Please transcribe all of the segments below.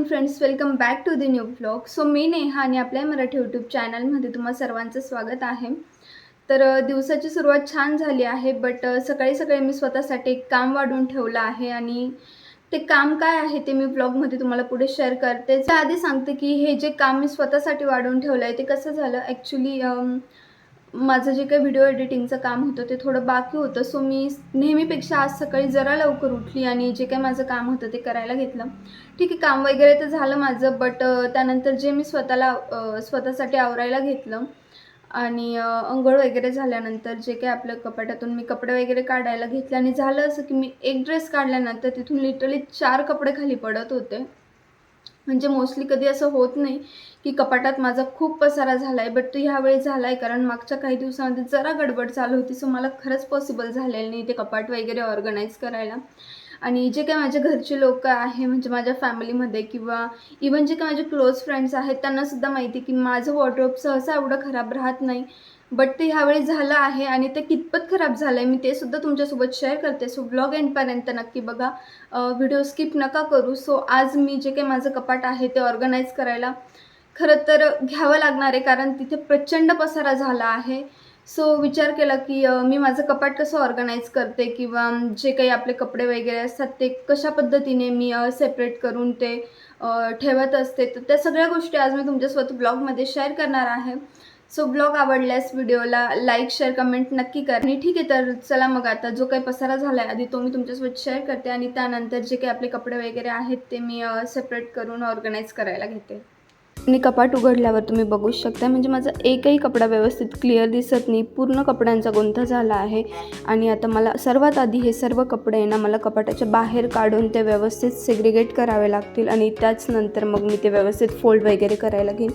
Morning friends welcome back to the new blog so मी नेहा आणि आपल्या Marathi YouTube चॅनलमध्ये तुम्हा सर्वांचं स्वागत आहे. तर दिवसाची सुरुवात छान झाली आहे बट सकाळी सकाळी मी स्वतःसाठी एक काम वाढून ठेवलं आहे आणि ते काम काय आहे ते मी ब्लॉगमध्ये तुम्हाला पुढे शेअर करते. त्याआधी सांगते की हे जे काम मी स्वतःसाठी वाढवून ठेवलं आहे ते कसं झालं? ॲक्च्युली माझं जे काही व्हिडिओ एडिटिंगचं काम होतं ते थोडं बाकी होतं. सो मी नेहमीपेक्षा आज सकाळी जरा लवकर उठली आणि जे काही माझं काम होतं ते करायला घेतलं. ठीक आहे काम वगैरे तर झालं माझं बट त्यानंतर जे मी स्वतःला स्वतःसाठी आवरायला घेतलं आणि अंघोळ वगैरे झाल्यानंतर जे काही आपल्या कपाटातून मी कपडे वगैरे काढायला घेतले आणि झालं असं की मी एक ड्रेस काढल्यानंतर तिथून लिटरली चार कपडे खाली पडत होते. म्हणजे मोस्टली कधी असं होत नाही की कपाटात माझा खूप पसारा झाला आहे बट तो ह्यावेळी झाला आहे कारण मागच्या काही दिवसामध्ये जरा गडबड चालू होती सो मला खरंच पॉसिबल झालेलं नाही ते कपाट वगैरे ऑर्गनाईज करायला. आणि जे काही माझे घरचे लोक आहे म्हणजे माझ्या फॅमिलीमध्ये किंवा इवन जे काही माझे क्लोज फ्रेंड्स आहेत त्यांनासुद्धा माहिती की माझं वॉर्ड्रोब सहसा एवढं खराब राहत नाही. बट ते ह्यावेळी झालं आहे आणि ते कितपत खराब झालं आहे मी ते सुद्धा तुमच्यासोबत शेअर करते. सो ब्लॉग एंडपर्यंत नक्की बघा. व्हिडिओ स्किप नका करू. सो आज मी जे काही माझं कपाट आहे ते ऑर्गनाईज करायला खरं तर घ्यावं लागणार आहे कारण तिथे प्रचंड पसारा झाला आहे. सो विचार केला की मी माझं कपाट कसं ऑर्गनाईज करते किंवा जे काही आपले कपडे वगैरे असतात ते कशा पद्धतीने मी सेपरेट करून ते ठेवत असते. तर त्या सगळ्या गोष्टी आज मी तुमच्यासोबत ब्लॉगमध्ये शेअर करणार आहे. सो ब्लॉग आवडल्यास व्हिडिओला लाईक शेअर कमेंट नक्की करा. आणि ठीक आहे तर चला मग आता जो काही पसारा झाला आहे आधी तो मी तुमच्यासोबत शेअर करते आणि त्यानंतर जे काही आपले कपडे वगैरे आहेत ते मी सेपरेट करून ऑर्गनाईज करायला घेते. आणि कपाट उघडल्यावर तुम्ही बघू शकता म्हणजे माझा एकही कपडा व्यवस्थित क्लिअर दिसत नाही. पूर्ण कपड्यांचा गोंधळ झाला आहे. आणि आता मला सर्वात आधी हे सर्व कपडे आहे ना मला कपाटाच्या बाहेर काढून ते व्यवस्थित सेग्रिगेट करावे लागतील. आणि त्याच नंतर मग मी ते व्यवस्थित फोल्ड वगैरे करायला घेईन.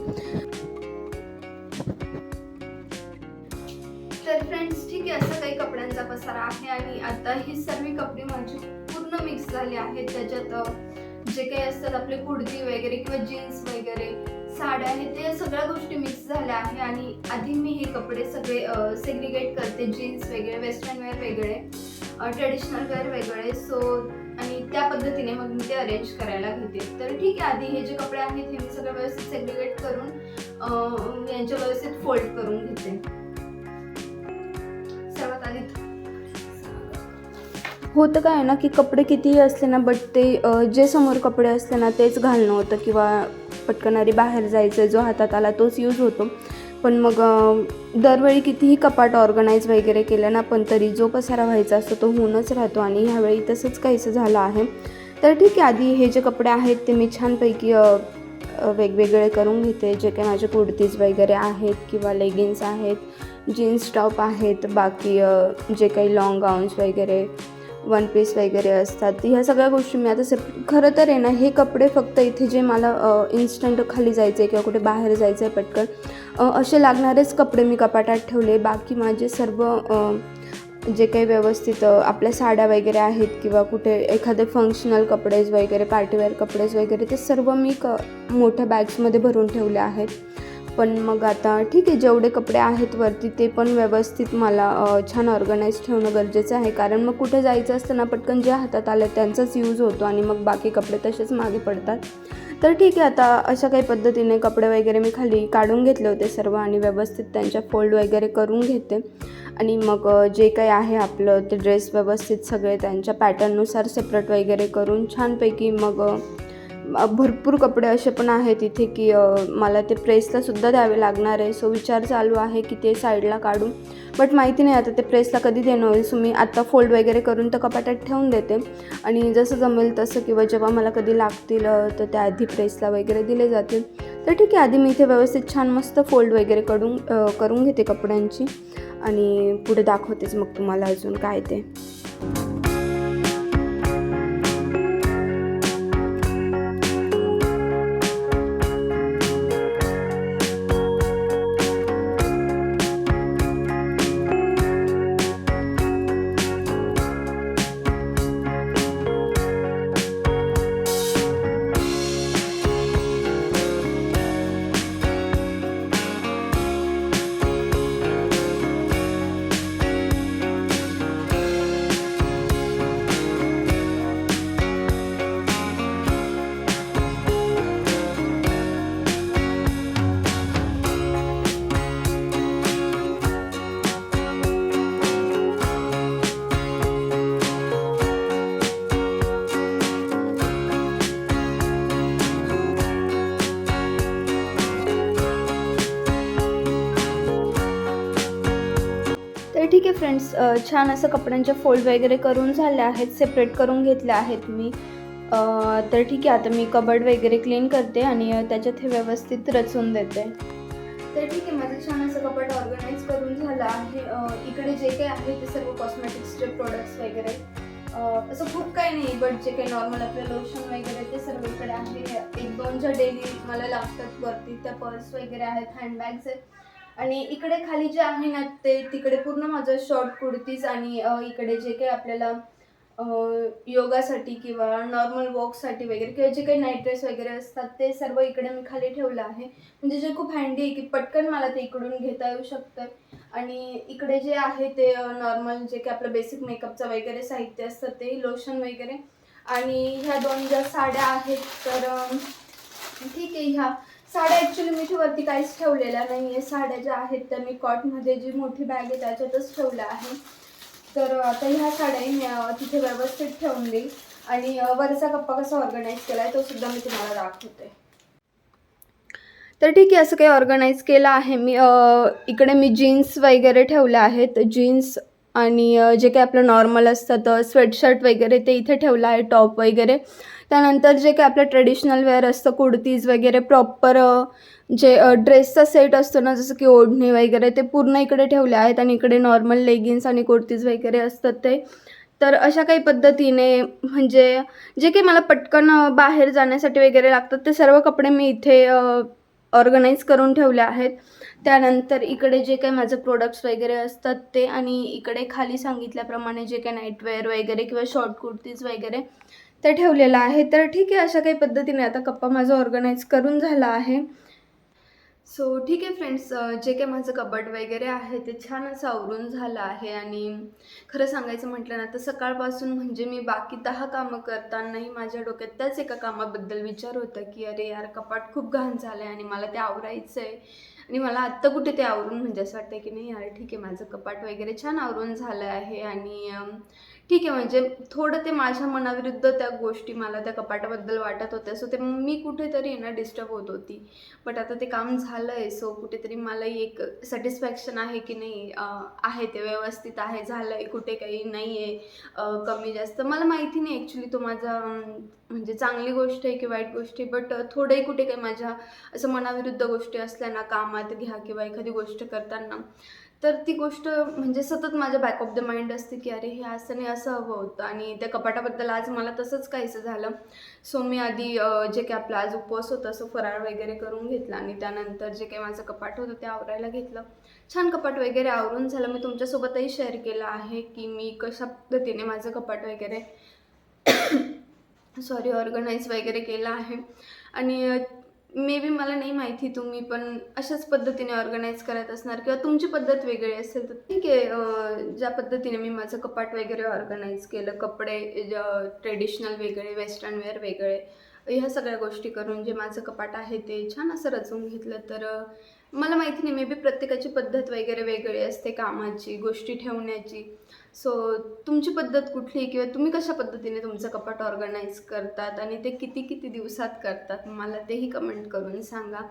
आणि आता ही सर्व कपडे माझी पूर्ण मिक्स झाले आहेत. त्याच्यात जे काही असतात आपले कुर्ती वगैरे किंवा जीन्स वगैरे साड्या हे ते सगळ्या गोष्टी मिक्स झाल्या आहे. आणि आधी मी हे कपडे सगळे सेग्रिगेट करते. जीन्स वेगळे वेस्टर्न वेअर वेगळे ट्रेडिशनल वेअर वेगळे. सो आणि त्या पद्धतीने मग मी ते अरेंज करायला घेते. तर ठीक आहे आधी हे जे कपडे आहेत हे मी सगळं व्यवस्थित सेग्रिगेट करून यांच्या व्यवस्थित फोल्ड करून घेते. होतं काय ना की कपडे कितीही असले ना बट ते जे समोर कपडे असले ना तेच घालणं होतं किंवा पटकनारी बाहेर जायचं जो हातात आला तोच यूज होतो. पण मग दरवेळी कितीही कपाट ऑर्गनाईज वगैरे केलं ना पण तरी जो पसारा व्हायचा असतो तो होऊनच राहतो आणि ह्यावेळी तसंच काहीसं झालं आहे. तर ठीक आहे आधी हे जे कपडे आहेत ते मी छानपैकी वेगवेगळे करून घेते. जे काही माझे कुर्तीज वगैरे आहेत किंवा लेगिन्स आहेत जीन्स टॉप आहेत बाकी जे काही लॉंग गाऊन्स वगैरे वन पीस वगैरे असतात. ह्या सगळ्या गोष्टी मी आता सेप खरं तर आहे ना हे कपडे फक्त इथे जे मला इन्स्टंट खाली जायचं आहे किंवा कुठे बाहेर जायचं आहे पटकन असे लागणारेच कपडे मी कपाटात ठेवले. बाकी माझे सर्व जे काही व्यवस्थित आपल्या साड्या वगैरे आहेत किंवा कुठे एखादे फंक्शनल कपडेज वगैरे पार्टीवेअर कपडेज वगैरे ते सर्व मी क मोठ्या बॅग्समध्ये भरून ठेवले आहेत. पण मग आता ठीक आहे जेवढे कपडे आहेत वरती ते पण व्यवस्थित मला छान ऑर्गनाईज ठेवणं गरजेचं आहे. कारण मग कुठे जायचं असतं ना पटकन जे हातात आलं त्यांचाच यूज होतो आणि मग बाकी कपडे तसेच मागे पडतात. तर ठीक आहे आता अशा काही पद्धतीने कपडे वगैरे मी खाली काढून घेतले होते सर्व आणि व्यवस्थित त्यांच्या फोल्ड वगैरे करून घेते. आणि मग जे काही आहे आपलं ते ड्रेस व्यवस्थित सगळे त्यांच्या पॅटर्ननुसार सेपरेट वगैरे करून छानपैकी मग भरपूर कपडे असे पण आहेत इथे की मला ते प्रेसलासुद्धा द्यावे लागणार आहे. सो विचार चालू आहे की ते साईडला काढून बट माहिती नाही आता ते प्रेसला कधी देणं होईल सो मी आत्ता फोल्ड वगैरे करून तर कपाटात ठेवून देते. आणि जसं जमेल तसं किंवा जेव्हा मला कधी लागतील तर त्या आधी प्रेसला वगैरे दिले जातील. तर ठीक आहे आधी मी इथे व्यवस्थित छान मस्त फोल्ड वगैरे करून करून घेते कपड्यांची. आणि पुढे दाखवतेच मग तुम्हाला अजून काय ते. ठीक आहे फ्रेंड्स छान असं कपड्यांचे फोल्ड वगैरे करून झाले आहेत सेपरेट करून घेतले आहेत मी. तर ठीक आहे आता मी कबड वगैरे क्लीन करते आणि त्याच्यात हे व्यवस्थित रचून देते. तर ठीक आहे माझं छान असं कपड ऑर्गनाईज करून झालं आहे. इकडे जे काही आहे ते सर्व कॉस्मेटिक्सचे प्रोडक्ट्स वगैरे. असं खूप काही नाही बट जे काही नॉर्मल आपलं लोशन वगैरे ते सर्व इकडे आहे. एक दोन ज्या डेली मला लागतात वरती त्या पर्स वगैरे आहेत हँडबॅग्स आहेत. आणि इकडे खाली जे आहे ना ते तिकडे पूर्ण माझं शॉर्ट कुर्तीज आणि इकडे जे काही आपल्याला योगासाठी किंवा नॉर्मल वॉकसाठी वगैरे किंवा जे काही नाईट ड्रेस वगैरे असतात ते सर्व इकडे मी खाली ठेवलं आहे. म्हणजे जे खूप हँडी आहे की पटकन मला ते इकडून घेता येऊ शकतं. आणि इकडे जे आहे ते नॉर्मल जे काही आपलं बेसिक मेकअपचं वगैरे साहित्य असतं ते लोशन वगैरे. आणि ह्या दोन ज्या साड्या आहेत तर ठीक आहे ह्या. साड्या ॲक्च्युली मी वरती काहीच ठेवलेल्या नाही आहे साड्या ज्या आहेत त्या मी कॉटमध्ये जी मोठी बॅग आहे त्याच्यातच ठेवल्या आहे. तर आता ह्या साड्या मी तिथे व्यवस्थित ठेवून देईल आणि वरचा कप्पा कसा ऑर्गनाईज केला आहे तो सुद्धा मी तुम्हाला दाखवते. तर ठीक आहे असं काही ऑर्गनाईज केलं आहे मी. इकडे मी जीन्स वगैरे ठेवल्या आहेत. जीन्स आणि जे काही आपलं नॉर्मल असतं स्वेटशर्ट वगैरे ते इथे ठेवलं आहे टॉप वगैरे. त्यानंतर जे काही आपलं ट्रेडिशनल वेअर असतं कुर्तीज वगैरे प्रॉपर जे ड्रेसचा सेट असतो ना जसं की ओढणी वगैरे ते पूर्ण इकडे ठेवले आहेत आणि इकडे नॉर्मल लेगिन्स आणि कुर्तीज वगैरे असतात ते. तर अशा काही पद्धतीने म्हणजे जे काही मला पटकन बाहेर जाण्यासाठी वगैरे लागतात ते सर्व कपडे मी इथे ऑर्गनाईज करून ठेवले आहेत. त्यानंतर इकडे जे काही माझं प्रोडक्ट्स वगैरे असतात ते आणि इकडे खाली सांगितल्याप्रमाणे जे काही नाईटवेअर वगैरे किंवा शॉर्ट कुर्तीज वगैरे ते ठेवलेलं आहे. तर ठीक आहे अशा काही पद्धतीने आता कप्पा माझा ऑर्गनाईज करून झाला आहे. सो ठीक आहे फ्रेंड्स जे काही माझं कबड वगैरे आहे ते छान असं आवरून झालं आहे आणि खरं सांगायचं म्हटलं ना तर सकाळपासून म्हणजे मी बाकी दहा कामं करतानाही माझ्या डोक्यात त्याच एका कामाबद्दल विचार होता की अरे यार कपाट खूप घाण झालं आहे आणि मला ते आवरायचं आहे आणि मला आत्ता कुठे ते आवरून म्हणजे असं वाटतं की नाही यार ठीक आहे माझं कपाट वगैरे छान आवरून झालं आहे आणि ठीक आहे म्हणजे थोडं ते माझ्या मनाविरुद्ध त्या गोष्टी मला त्या कपाटाबद्दल वाटत होत्या. सो ते मी कुठेतरी ना डिस्टर्ब होत होती. बट आता ते काम झालं आहे सो कुठेतरी मला एक सॅटिस्फॅक्शन आहे की नाही आहे ते व्यवस्थित आहे झालं आहे कुठे काही नाही आहे कमी जास्त. मला माहिती नाही ॲक्च्युली तो माझा म्हणजे चांगली गोष्ट आहे की वाईट गोष्ट आहे बट थोडंही कुठे काही माझ्या असं मनाविरुद्ध गोष्टी असल्या ना कामात घ्या किंवा एखादी गोष्ट करताना तर ती गोष्ट म्हणजे सतत माझ्या बॅक ऑफ द माइंड असते की अरे हे असं नाही असं हवं होतं. आणि त्या कपाटाबद्दल आज मला तसंच काहीसं झालं. सो मी आधी जे काही आपला आज उपवास होता असं फराळ वगैरे करून घेतला आणि त्यानंतर जे काही माझं कपाट होतं ते आवरायला घेतलं. छान कपाट वगैरे आवरून झालं. मी तुमच्यासोबतही शेअर केलं आहे की मी कशा पद्धतीने माझं कपाट वगैरे सॉरी ऑर्गनाईज वगैरे केलं आहे. आणि मे बी मला नाही माहिती तुम्ही पण अशाच पद्धतीने ऑर्गनाईज करत असणार किंवा तुमची पद्धत वेगळी असेल तर ठीक आहे. ज्या पद्धतीने मी माझं कपाट वगैरे ऑर्गनाईज केलं कपडे ट्रेडिशनल वेगळे वेस्टर्न वेअर वेगळे ह्या सगळ्या गोष्टी करून जे माझं कपाट आहे ते छान असं रचून घेतलं तर मला माहिती नाही मे बी प्रत्येकाची पद्धत वगैरे वेगळी असते कामाची गोष्टी ठेवण्याची. सो तुमची पद्धत कुठली किंवा तुम्ही कशा पद्धतीने तुमचं कपाट ऑर्गनाईज करतात आणि ते किती किती दिवसात करतात? मला तेही कमेंट करून सांगा.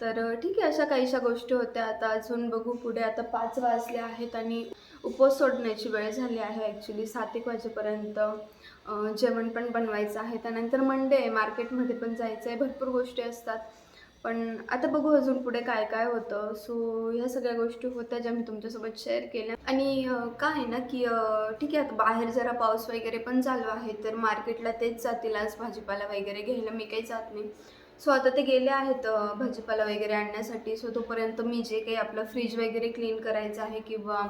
तर ठीक आहे अशा काहीशा गोष्टी होत्या. आता अजून बघू पुढे. आता पाच वाजले आहेत आणि उपवास सोडण्याची वेळ झाली आहे ॲक्च्युली सात एक वाजेपर्यंत जेवण पण बनवायचं आहे. त्यानंतर मंडे आहे. मार्केटमध्ये पण जायचं आहे भरपूर गोष्टी असतात. पण आता बघू अजून पुढे काय काय होतं. सो ह्या सगळ्या गोष्टी होत्या ज्या मी तुमच्यासोबत शेअर केल्या. आणि काय आहे ना की ठीक आहे आता बाहेर जरा पाऊस वगैरे पण चालू आहे तर मार्केटला तेच जातील आज भाजीपाला वगैरे घ्यायला. मी काही जात नाही. सो आता ते गेले आहेत भाजीपाला वगैरे आणण्यासाठी. सो तोपर्यंत मी जे काही आपलं फ्रीज वगैरे क्लीन करायचं आहे किंवा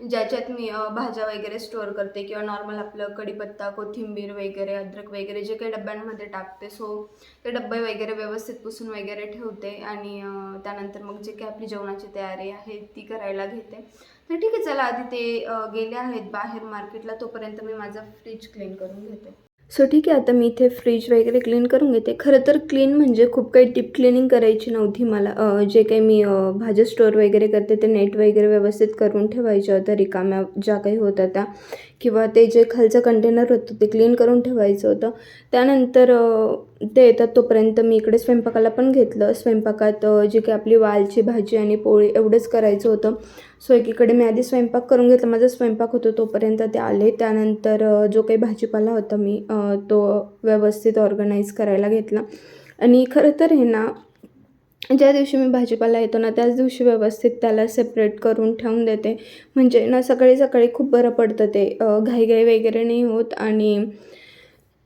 ज्याच्यात मी भाज्या वगैरे स्टोअर करते किंवा नॉर्मल आपलं कढीपत्ता कोथिंबीर वगैरे अद्रक वगैरे जे काही डब्यांमध्ये टाकते. सो ते डब्बे वगैरे व्यवस्थित पुसून वगैरे ठेवते आणि त्यानंतर मग जे काही आपली जेवणाची तयारी आहे ती करायला घेते. तर ठीक आहे चला आधी ते गेले आहेत बाहेर मार्केटला तोपर्यंत मी माझा फ्रीज क्लीन करून घेते. सो ठीक आहे आता मी इथे फ्रीज वगैरे क्लीन करून घेते. खरं तर क्लीन म्हणजे खूप काही डीप क्लिनिंग करायची नव्हती मला. जे काही मी भाज्या स्टोअर वगैरे करते ते नेट वगैरे व्यवस्थित करून ठेवायच्या होत्या रिकाम्या ज्या काही होत्या त्या. किंवा ते जे खालचं कंटेनर होतं ते क्लीन करून ठेवायचं होतं. त्यानंतर ते येतात तोपर्यंत मी इकडे स्वयंपाकाला पण घेतलं. स्वयंपाकात जे जी काही आपली वालची भाजी आणि पोळी एवढंच करायचं होतं. सो एकीकडे मी आधी स्वयंपाक करून घेतला. माझा स्वयंपाक होतो तोपर्यंत ते आले. त्यानंतर जो काही भाजीपाला होता मी तो व्यवस्थित ऑर्गनाईज करायला घेतला. आणि खरं तर हे ना ज्या दिवशी मी भाजीपाला येतो ना त्याच दिवशी व्यवस्थित त्याला सेपरेट करून ठेवून देते. म्हणजे ना सकाळी सकाळी खूप बरं पडतं ते. घाईघाई वगैरे नाही होत आणि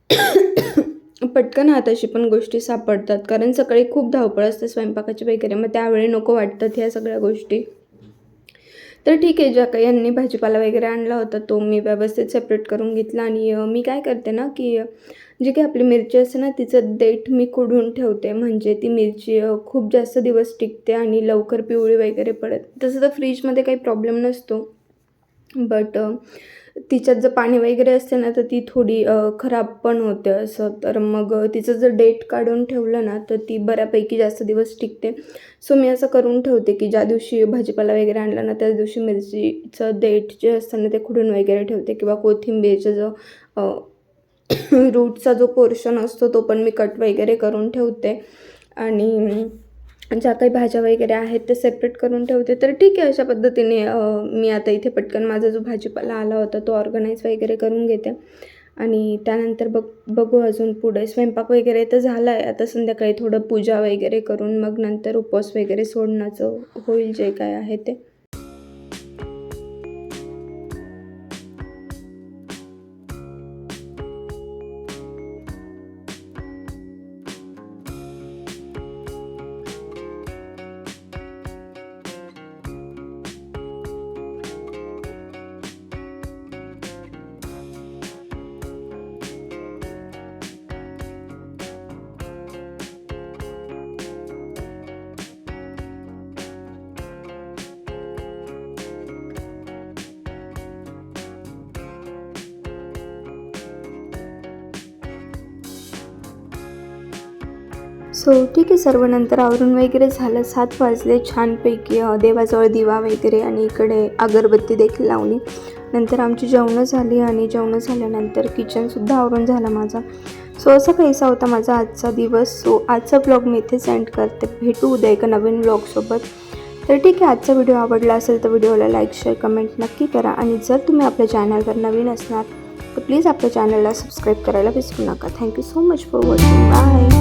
पटकन हाताशी पण गोष्टी सापडतात. कारण सकाळी खूप धावपळ असते स्वयंपाकाची वगैरे मग त्यावेळी नको वाटतात ह्या सगळ्या गोष्टी. तर ठीक आहे ज्या काही यांनी भाजीपाला वगैरे आणला होता तो मी व्यवस्थित सेपरेट करून घेतला आणि मी काय करते ना की जी काही आपली मिरची असते ना तिचं देठ मी कुडून ठेवते. म्हणजे ती मिरची खूप जास्त दिवस टिकते आणि लवकर पिवळी वगैरे पडत. तसं तर फ्रीजमध्ये काही प्रॉब्लेम नसतो. बट तिच्यात जर पाणी वगैरे असते ना तर ती थोडी खराब पण होते असं. तर मग तिचं जर डेट काढून ठेवलं ना तर ती बऱ्यापैकी जास्त दिवस टिकते. सो मी असं करून ठेवते की ज्या दिवशी भाजीपाला वगैरे आणला ना त्याच दिवशी मिरचीचं देठ जे असतं ना ते खुडून वगैरे ठेवते. किंवा कोथिंबीरचं जो रूटचा जो पोर्शन असतो तो पण मी कट वगैरे करून ठेवते. आणि ज्या काही भाज्या वगैरे आहेत ते सेपरेट करून ठेवते. तर ठीक आहे अशा पद्धतीने मी आता इथे पटकन माझा जो भाजीपाला आला होता तो ऑर्गनाईज वगैरे करून घेते. आणि त्यानंतर बघ बघू अजून पुढे. स्वयंपाक वगैरे तर झाला आहे आता संध्याकाळी थोडं पूजा वगैरे करून मग नंतर उपवास वगैरे सोडण्याचं होईल जे काय आहे ते. सो ठीक आहे सर्व नंतर आवरून वगैरे झालं सात वाजले छानपैकी देवाजवळ दिवा वगैरे आणि इकडे अगरबत्ती देखील लावली. नंतर आमची जेवणं झाली आणि जेवणं झाल्यानंतर किचनसुद्धा आवरून झालं माझा. सो असा काहीसा होता माझा आजचा दिवस. सो आजचा ब्लॉग मी इथे सेंड करते. भेटू उद्या एका नवीन ब्लॉगसोबत तर ठीक आहे आजचा व्हिडिओ आवडला असेल तर व्हिडिओला लाईक शेअर कमेंट नक्की करा. आणि जर तुम्ही आपल्या चॅनलवर नवीन असणार तर प्लीज आपल्या चॅनलला सबस्क्राईब करायला विसरू नका. Thank you so much for watching bye